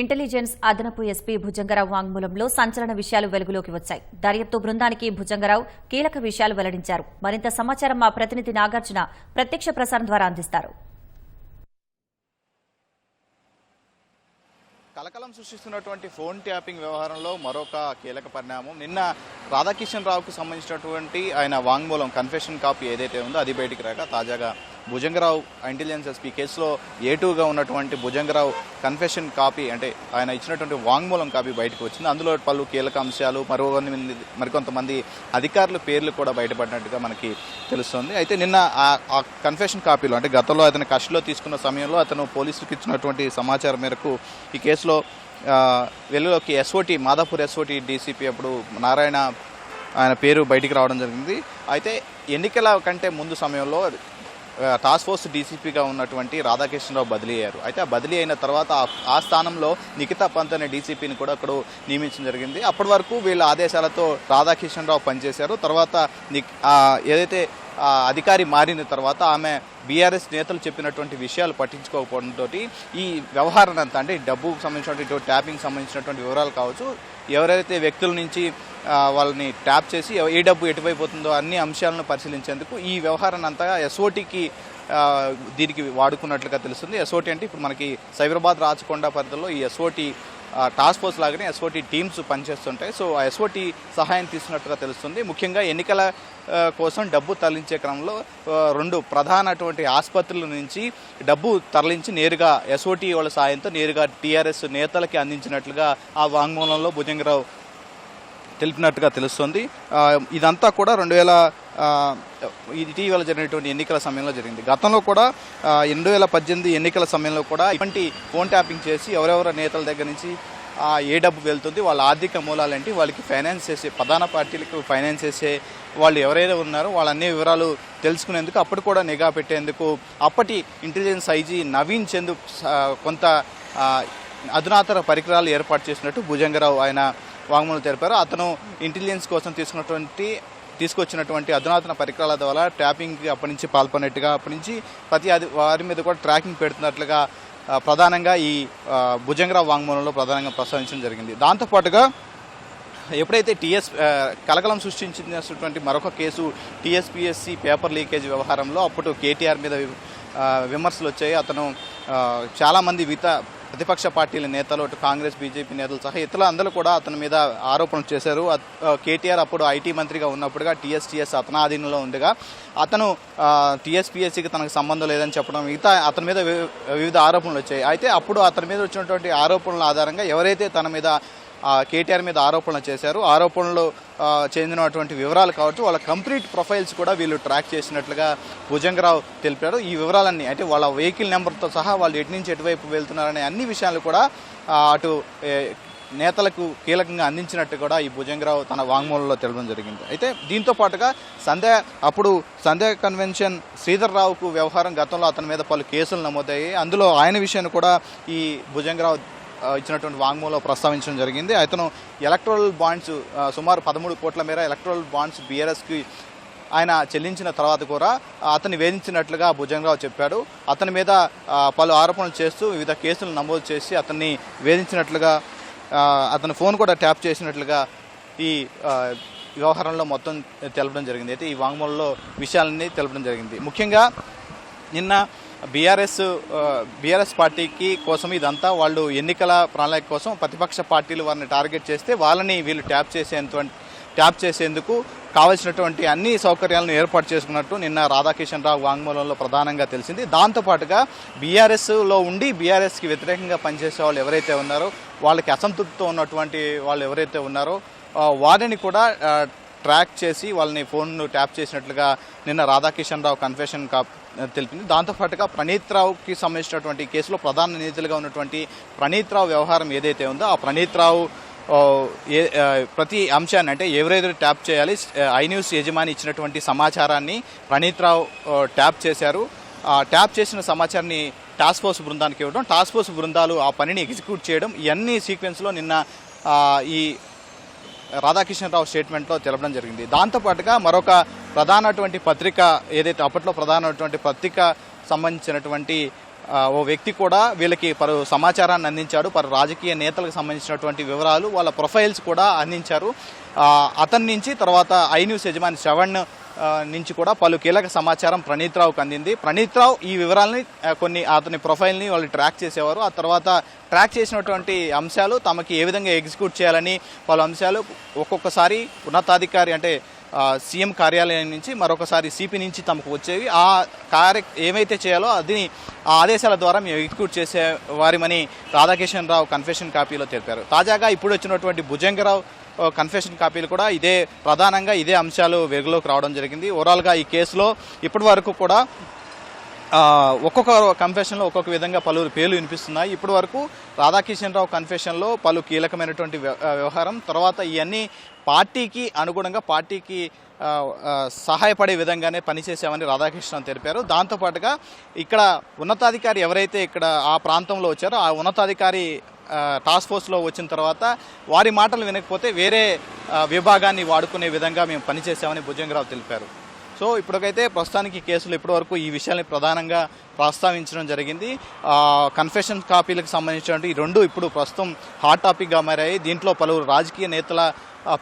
Intelligence అదనపు SP Bhujanga Rao వాంగ్మూలంలో సంచలన విషయాలు వెలుగులోకి వచ్చాయి. దర్యాప్తు బృందానికి భుజంగరావు కీలక విషయాలు వెల్లడించారు. మరింత సమాచారం మా ప్రతినిధి నాగార్జున ప్రత్యక్ష ప్రసారం ద్వారా అందిస్తారు. కలకలం సృష్టిస్తున్నటువంటి ఫోన్ ట్యాపింగ్ వ్యవహారంలో మరొక కీలక పరిణామం. నిన్న రాధాకిషన్ రావుకు సంబంధించినటువంటి ఆయన వాంగ్మూలం కన్ఫెషన్ కాపీ ఏదైతే ఉందో అది బయటికి రాక తాజాగా భుజంగరావు ఇంటెలిజెన్స్ ఎస్పీ కేసులో ఏటూగా ఉన్నటువంటి భుజంగరావు కన్ఫెషన్ కాపీ అంటే ఆయన ఇచ్చినటువంటి వాంగ్మూలం కాపీ బయటకు వచ్చింది. అందులో పలు కీలక అంశాలు మరో మరికొంతమంది అధికారుల పేర్లు కూడా బయటపడినట్టుగా మనకి తెలుస్తుంది. అయితే నిన్న ఆ- కన్ఫెషన్ కాపీలో అంటే గతంలో అతను కస్టడీలో తీసుకున్న సమయంలో అతను పోలీసులకు ఇచ్చినటువంటి సమాచారం మేరకు ఈ కేసులో వెలుగులోకి ఎస్ఓటి మాదాపూర్ ఎస్ఓటి డీసీపీ అప్పుడు నారాయణ ఆయన పేరు బయటికి రావడం జరిగింది. అయితే ఎన్నికల కంటే ముందు సమయంలో టాస్క్ ఫోర్స్ డీసీపీగా ఉన్నటువంటి రాధాకృష్ణరావు బదిలీ అయ్యారు. అయితే ఆ బదిలీ అయిన తర్వాత ఆ- స్థానంలో నిఖితా పంత్ అనే డీసీపీని కూడా అక్కడ నియమించడం జరిగింది. అప్పటి వరకు వీళ్ళ ఆదేశాలతో రాధాకృష్ణరావు పనిచేశారు. తర్వాత నిక్- ఏదైతే అధికారి మారిన తర్వాత ఆమె బీఆర్ఎస్ నేతలు చెప్పినటువంటి విషయాలు పట్టించుకోకపోవడంతో ఈ వ్యవహారం అంతా అంటే డబ్బుకు సంబంధించినటువంటి ట్యాపింగ్ సంబంధించినటువంటి వివరాలు కావచ్చు ఎవరైతే వ్యక్తుల నుంచి వాళ్ళని ట్యాప్ చేసి ఏ డబ్బు ఎటువైపోతుందో అన్ని అంశాలను పరిశీలించేందుకు ఈ వ్యవహారాన్ని అంతగా ఎస్ఓటీకి దీనికి వాడుకున్నట్లుగా తెలుస్తుంది. ఎస్ఓటి అంటే ఇప్పుడు మనకి సైబరాబాద్ రాచకొండ పరిధిలో ఈ ఎస్ఓటి టాస్క్ ఫోర్స్ లాగానే ఎస్ఓటి టీమ్స్ పనిచేస్తుంటాయి. సో ఆ ఎస్ఓటి సహాయం తీసుకున్నట్టుగా తెలుస్తుంది. ముఖ్యంగా ఎన్నికల కోసం డబ్బు తరలించే క్రమంలో రెండు ప్రధానటువంటి ఆసుపత్రుల నుంచి డబ్బు తరలించి నేరుగా ఎస్ఓటి వాళ్ళ సాయంతో నేరుగా టీఆర్ఎస్ నేతలకి అందించినట్లుగా ఆ వాంగ్మూలంలో భుజంగరావు తెలిపినట్టుగా తెలుస్తుంది. ఇదంతా కూడా రెండు వేల ఇటీవల జరిగినటువంటి ఎన్నికల సమయంలో జరిగింది. గతంలో కూడా రెండు వేల పద్దెనిమిది ఎన్నికల సమయంలో కూడా ఇటువంటి ఫోన్ ట్యాపింగ్ చేసి ఎవరెవరో నేతల దగ్గర నుంచి ఏ డబ్బు వెళ్తుంది వాళ్ళ ఆర్థిక మూలాలేంటి వాళ్ళకి ఫైనాన్స్ చేసే ప్రధాన పార్టీలకు ఫైనాన్స్ చేసే వాళ్ళు ఎవరైతే ఉన్నారో వాళ్ళన్ని వివరాలు తెలుసుకునేందుకు అప్పుడు కూడా నిఘా పెట్టేందుకు అప్పటి ఇంటెలిజెన్స్ ఐజీ నవీన్ చందు కొంత అధునాతన పరికరాలు ఏర్పాటు చేసినట్టు భుజంగరావు ఆయన వాంగ్మూలం తెలిపారు. అతను ఇంటెలిజెన్స్ కోసం తీసుకున్నటువంటి తీసుకొచ్చినటువంటి అధునాతన పరికరాల ద్వారా ట్యాపింగ్కి అప్పటి నుంచి పాల్పడినట్టుగా అప్పటి నుంచి ప్రతి అది వారి మీద కూడా ట్రాకింగ్ పెడుతున్నట్లుగా ప్రధానంగా ఈ ఆ, భుజంగరావు వాంగ్మూలంలో ప్రధానంగా ప్రస్తావించడం జరిగింది. దాంతోపాటుగా ఎప్పుడైతే టీఎస్ కలకలం సృష్టించినటువంటి మరొక కేసు టీఎస్పిఎస్సి పేపర్ లీకేజ్ వ్యవహారంలో అప్పుడు కేటీఆర్ మీద విమర్శలు వచ్చాయి. అతను చాలామంది విత ప్రతిపక్ష పార్టీల నేతలు అటు కాంగ్రెస్ బీజేపీ నేతలు సహా ఇతరులు అందరూ కూడా అతని మీద ఆరోపణలు చేశారు. కేటీఆర్ అప్పుడు ఐటీ మంత్రిగా ఉన్నప్పుడుగా టీఎస్టీఎస్ అతని ఆధీనంలో ఉండగా అతను టీఎస్పీఎస్సీకి తనకు సంబంధం లేదని చెప్పడం మిగతా అతని మీద వివిధ ఆరోపణలు వచ్చాయి. అయితే అప్పుడు అతని మీద వచ్చినటువంటి ఆరోపణల ఆధారంగా ఎవరైతే తన మీద కేటీఆర్ మీద ఆరోపణలు చేశారు. ఆరోపణలు చెందినటువంటి వివరాలు కావచ్చు వాళ్ళ కంప్లీట్ ప్రొఫైల్స్ కూడా వీళ్ళు ట్రాక్ చేసినట్లుగా భుజంగరావు తెలిపారు. ఈ వివరాలన్నీ అంటే వాళ్ళ వెహికల్ నెంబర్తో సహా వాళ్ళు ఎటు నుంచి ఎటువైపు వెళ్తున్నారనే అన్ని విషయాలు కూడా అటు ఏ, నేతలకు కీలకంగా అందించినట్టు కూడా ఈ భుజంగరావు తన వాంగ్మూలంలో తెలపడం జరిగింది. అయితే దీంతో పాటుగా సంధ్య అప్పుడు సంధ్య కన్వెన్షన్ శ్రీధర్ రావుకు వ్యవహారం గతంలో అతని మీద పలు కేసులు నమోదయ్యాయి. అందులో ఆయన విషయాన్ని కూడా ఈ భుజంగరావు ఇచ్చినటువంటి వాంగ్మూలో ప్రస్తావించడం జరిగింది. అతను ఎలక్ట్రల్ బాండ్స్ సుమారు పదమూడు కోట్ల మేర ఎలక్ట్రల్ బాండ్స్ బీఆర్ఎస్కి ఆయన చెల్లించిన తర్వాత కూడా అతన్ని వేధించినట్లుగా భుజంగరావు చెప్పాడు. అతని మీద పలు ఆరోపణలు చేస్తూ వివిధ కేసులు నమోదు చేసి అతన్ని వేధించినట్లుగా అతని ఫోన్ కూడా ట్యాప్ చేసినట్లుగా ఈ వ్యవహారంలో మొత్తం తెలపడం జరిగింది. అయితే ఈ వాంగ్మూలంలో విషయాలన్నీ తెలపడం జరిగింది. ముఖ్యంగా నిన్న బీఆర్ఎస్ బీఆర్ఎస్ పార్టీకి కోసం ఇదంతా వాళ్ళు ఎన్నికల ప్రణాళిక కోసం ప్రతిపక్ష పార్టీలు వారిని టార్గెట్ చేస్తే వాళ్ళని వీళ్ళు ట్యాప్ చేసేటువంటి ట్యాప్ చేసేందుకు కావలసినటువంటి అన్ని సౌకర్యాలను ఏర్పాటు చేసుకున్నట్టు నిన్న రాధాకిషన్ రావు వాంగ్మూలంలో ప్రధానంగా తెలిసింది. దాంతోపాటుగా బీఆర్ఎస్లో ఉండి బీఆర్ఎస్కి వ్యతిరేకంగా పనిచేసే వాళ్ళు ఎవరైతే ఉన్నారో వాళ్ళకి అసంతృప్తితో ఉన్నటువంటి వాళ్ళు ఎవరైతే ఉన్నారో వారిని కూడా ట్రాక్ చేసి వాళ్ళని ఫోన్ను ట్యాప్ చేసినట్లుగా నిన్న రాధాకిషన్ రావు కన్ఫెషన్ తెలిపింది. దాంతోపాటుగా ప్రణీత్ రావుకి సంబంధించినటువంటి కేసులో ప్రధాన నిందితులుగా ఉన్నటువంటి ప్రణీత్ రావు వ్యవహారం ఏదైతే ఉందో ఆ ప్రణీత్ రావు ఏ ప్రతి అంశాన్ని అంటే ఎవరైతే ట్యాప్ చేయాలి ఐ న్యూస్ యజమాని ఇచ్చినటువంటి సమాచారాన్ని ప్రణీత్ రావు ట్యాప్ చేశారు. ఆ ట్యాప్ చేసిన సమాచారాన్ని టాస్క్ ఫోర్స్ బృందానికి ఇవ్వడం టాస్క్ ఫోర్స్ బృందాలు ఆ పనిని ఎగ్జిక్యూట్ చేయడం ఇవన్నీ సీక్వెన్స్లో నిన్న ఈ రాధాకృష్ణరావు స్టేట్మెంట్లో తెలపడం జరిగింది. దాంతోపాటుగా మరొక ప్రధానటువంటి పత్రిక ఏదైతే అప్పట్లో ప్రధానటువంటి పత్రిక సంబంధించినటువంటి ఓ వ్యక్తి కూడా వీళ్ళకి పలు సమాచారాన్ని అందించాడు. పలు రాజకీయ నేతలకు సంబంధించినటువంటి వివరాలు వాళ్ళ ప్రొఫైల్స్ కూడా అందించారు. అతని నుంచి తర్వాత ఐ న్యూస్ యజమాని శ్రవణ్ నుంచి కూడా పలు కీలక సమాచారం ప్రణీత్ రావుకు అందింది. ప్రణీత్ రావు ఈ వివరాలని కొన్ని అతని ప్రొఫైల్ని వాళ్ళు ట్రాక్ చేసేవారు. ఆ తర్వాత ట్రాక్ చేసినటువంటి అంశాలు తమకి ఏ విధంగా ఎగ్జిక్యూట్ చేయాలని పలు అంశాలు ఒక్కొక్కసారి ఉన్నతాధికారి అంటే సీఎం కార్యాలయం నుంచి మరొకసారి సిపి నుంచి తమకు వచ్చేవి. ఆ కార్య ఏమైతే చేయాలో అది ఆ ఆదేశాల ద్వారా మేము ఎగ్జిక్యూట్ చేసే వారిమని రాధాకిషన్ రావు కన్ఫెషన్ కాపీలో తెలిపారు. తాజాగా ఇప్పుడు వచ్చినటువంటి భుజంగరావు కన్ఫెషన్ కాపీలు కూడా ఇదే ప్రధానంగా ఇదే అంశాలు వెలుగులోకి రావడం జరిగింది. ఓవరాల్గా ఈ కేసులో ఇప్పటి వరకు కూడా ఒక్కొక్క కన్ఫెషన్లో ఒక్కొక్క విధంగా పలువురు పేర్లు వినిపిస్తున్నాయి. ఇప్పటి వరకు రాధాకిషన్ రావు కన్ఫెషన్లో పలు కీలకమైనటువంటి వ్య- వ్యవహారం తర్వాత ఇవన్నీ పార్టీకి అనుగుణంగా పార్టీకి సహాయపడే విధంగానే పనిచేసామని రాధాకృష్ణన్ తెలిపారు. దాంతోపాటుగా ఇక్కడ ఉన్నతాధికారి ఎవరైతే ఇక్కడ ఆ ప్రాంతంలో వచ్చారో ఆ ఉన్నతాధికారి టాస్క్ ఫోర్స్లో వచ్చిన తర్వాత వారి మాటలు వినకపోతే వేరే విభాగాన్ని వాడుకునే విధంగా మేము పనిచేసామని భుజంగరావు తెలిపారు. సో ఇప్పటికైతే ప్రస్తుతానికి కేసులు ఇప్పటివరకు ఈ విషయాన్ని ప్రధానంగా ప్రస్తావించడం జరిగింది. కన్ఫెషన్ కాపీలకు సంబంధించినటువంటి ఈ రెండు ఇప్పుడు ప్రస్తుతం హాట్ టాపిక్గా మారాయి. దీంట్లో పలువురు రాజకీయ నేతల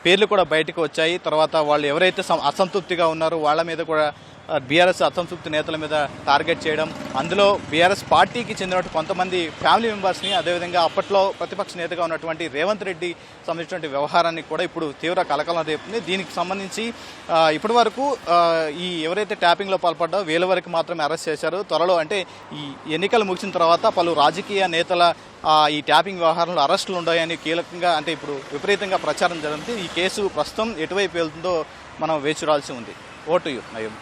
పేర్లు కూడా బయటకు వచ్చాయి. తర్వాత వాళ్ళు ఎవరైతే అసంతృప్తిగా ఉన్నారో వాళ్ళ మీద కూడా బీఆర్ఎస్ అసంతృప్తి నేతల మీద టార్గెట్ చేయడం. అందులో బీఆర్ఎస్ పార్టీకి చెందినటువంటి కొంతమంది ఫ్యామిలీ మెంబర్స్ని అదేవిధంగా అప్పట్లో ప్రతిపక్ష నేతగా ఉన్నటువంటి రేవంత్ రెడ్డి సంబంధించినటువంటి వ్యవహారాన్ని కూడా ఇప్పుడు తీవ్ర కలకలం రేపుతుంది. దీనికి సంబంధించి ఇప్పటి వరకు ఈ ఎవరైతే ట్యాపింగ్లో పాల్పడ్డారో వీళ్ళ వరకు మాత్రమే అరెస్ట్ చేశారు. త్వరలో అంటే ఈ ఎన్నికలు ముగిసిన తర్వాత పలు రాజకీయ నేతల ఈ ట్యాపింగ్ వ్యవహారంలో అరెస్టులు ఉన్నాయని కీలకంగా అంటే ఇప్పుడు విపరీతంగా ప్రచారం జరుగుతుంది. ఈ కేసు ప్రస్తుతం ఎటువైపు వెళ్తుందో మనం వేచి చూడాల్సి ఉంది. ఓటు యూ నయం